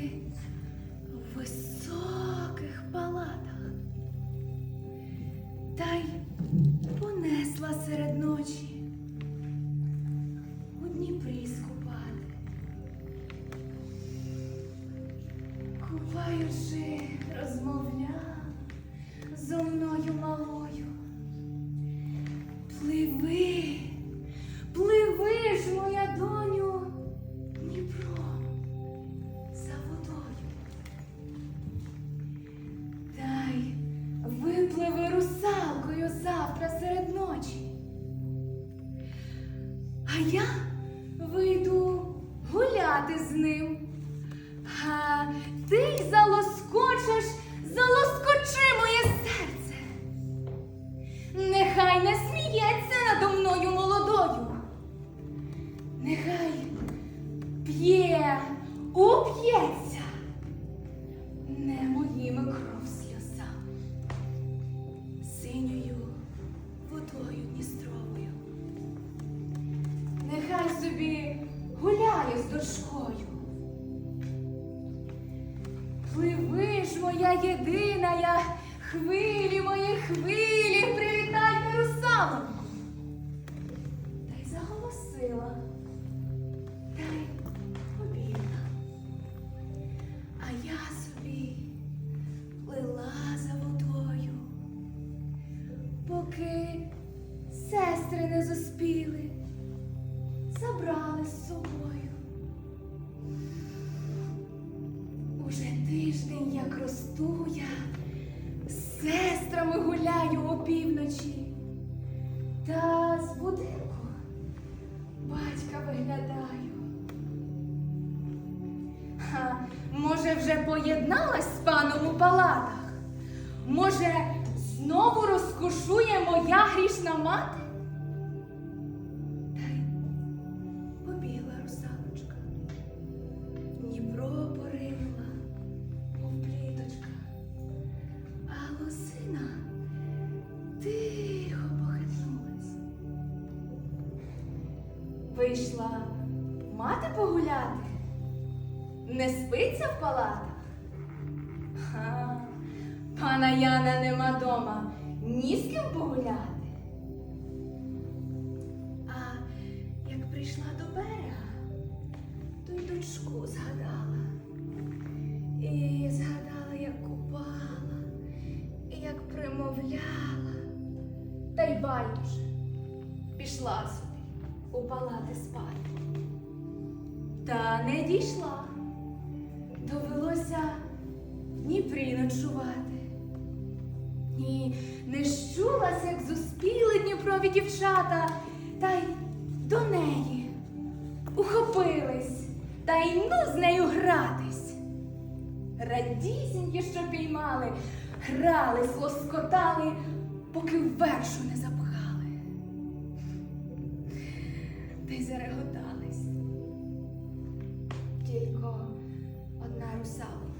в високих палатах та й понесла серед ночі у Дніпрі скупати, купаючи розмовляючи. Я вийду гуляти з ним. А ти й залоскочиш, залоскочи моє серце. Нехай не сміється надо мною молодою. Нехай п'є, уп'ється собі гуляє з дочкою. Пливи ж, моя єдина, я хвилі мої хвилі, привітайте русалоньку. Та й заголосила, та й побігла. А я собі плила за водою, поки сестри не зуспіли, забрали з собою. Уже тиждень, як росту я, з сестрами гуляю опівночі, та з будинку батька виглядаю. Ха, може, вже поєдналась з паном у палатах? Може, знову розкошує моя грішна мати? Вийшла мати погуляти. Не спиться в палатах? Ха, пана Яна нема дома, ні з ким погуляти. А як прийшла до берега, то й дочку згадала. І згадала, як купала, і як примовляла. Та й байдуже, пішла собі у палати спати. Та не дійшла. Довелося в Дніпрі ночувати. Ні, не щулась, як зуспіли Дніпрові дівчата, та й до неї ухопились, та й ну з нею гратись. Радісінькі, що піймали, грались, лоскотали, поки в вершу не запхали. Й зареготались. Тільки одна русалочка